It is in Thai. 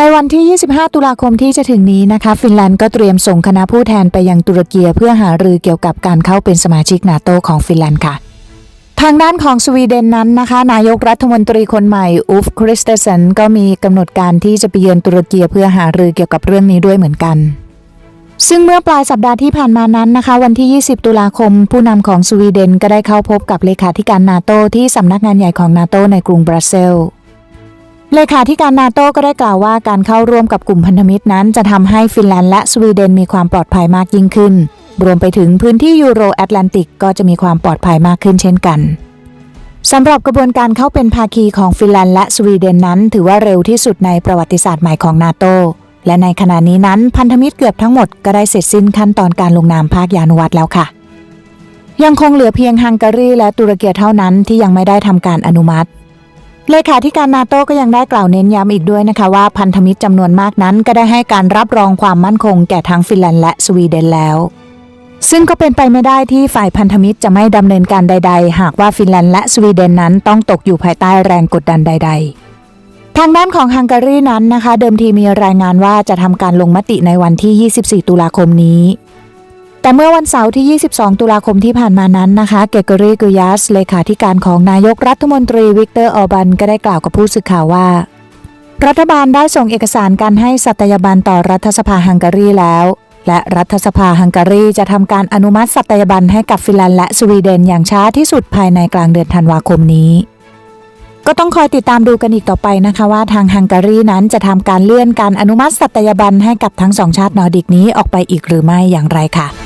ในวันที่ 25 ตุลาคมที่จะถึงนี้นะคะ ฟินแลนด์ก็เตรียมส่งคณะผู้แทนไปยังตุรกีเพื่อหารือเกี่ยวกับการเข้าเป็นสมาชิกนาโตของฟินแลนด์ค่ะ ทางด้านของสวีเดนนั้นนะคะ นายกรัฐมนตรีคนใหม่อูฟคริสเตเซนก็มีกำหนดการที่จะไปเยือนตุรกีเพื่อหารือเกี่ยวกับเรื่องนี้ด้วยเหมือนกันซึ่งเมื่อปลายสัปดาห์ที่ผ่านมานั้นนะคะ วันที่ 20 ตุลาคม ผู้นำของสวีเดนก็ได้เข้าพบกับเลขาธิการนาโตที่สำนักงานใหญ่ของนาโตในกรุงบรัสเซลส์ เลขาธิการนาโตก็ได้กล่าวว่าการเข้าร่วมกับกลุ่มพันธมิตรนั้นจะทำให้ฟินแลนด์และสวีเดนมีความปลอดภัยมากยิ่งขึ้น รวมไปถึงพื้นที่ยูโรแอตแลนติกก็จะมีความปลอดภัยมากขึ้นเช่นกันสำหรับกระบวนการเข้าเป็นภาคีของฟินแลนด์และสวีเดนนั้น ถือว่าเร็วที่สุดในประวัติศาสตร์ใหม่ของนาโตและในขณะนี้นั้นพันธมิตรเกือบทั้งหมดก็ได้เสร็จสิ้นขั้นตอนการลงนามภาคยานุวัตแล้วค่ะ ยังคงเหลือเพียงฮังการีและตุรกีเท่านั้นที่ยังไม่ได้ทำการอนุมัติ เลขาธิการนาโต้ก็ยังได้กล่าวเน้นย้ำอีกด้วยนะคะว่าพันธมิตรจำนวนมากนั้นก็ได้ให้การรับรองความมั่นคงแก่ทั้งฟินแลนด์และสวีเดนแล้ว ซึ่งก็เป็นไปไม่ได้ที่ฝ่ายพันธมิตรจะไม่ดำเนินการใด ๆ หากว่าฟินแลนด์และสวีเดนนั้นต้องตกอยู่ภายใต้แรงกดดันใด ๆทางด้านของฮังการีนั้นนะคะ เดิมทีมีรายงานว่าจะทำการลงมติในวันที่ 24 ตุลาคมนี้ แต่เมื่อวันเสาร์ที่ 22 ตุลาคมที่ผ่านมานั้นนะคะ เกเกอรี่กุยัสเลขาธิการของนายกรัฐมนตรีวิกเตอร์ออบันก็ได้กล่าวกับผู้สื่อข่าวว่า รัฐบาลได้ส่งเอกสารการให้สัตยาบันต่อรัฐสภาฮังการีแล้ว และรัฐสภาฮังการีจะทำการอนุมัติสัตยาบันให้กับฟินแลนด์และสวีเดนอย่างช้าที่สุดภายในกลางเดือนธันวาคมนี้ก็ต้องคอยติดตามดูกันอีกต่อไปนะคะว่าทางฮังการีนั้นจะทำการเลื่อนการอนุมัติสัตยาบันให้กับทั้งสองชาตินอร์ดิกนี้ออกไปอีกหรือไม่อย่างไรค่ะ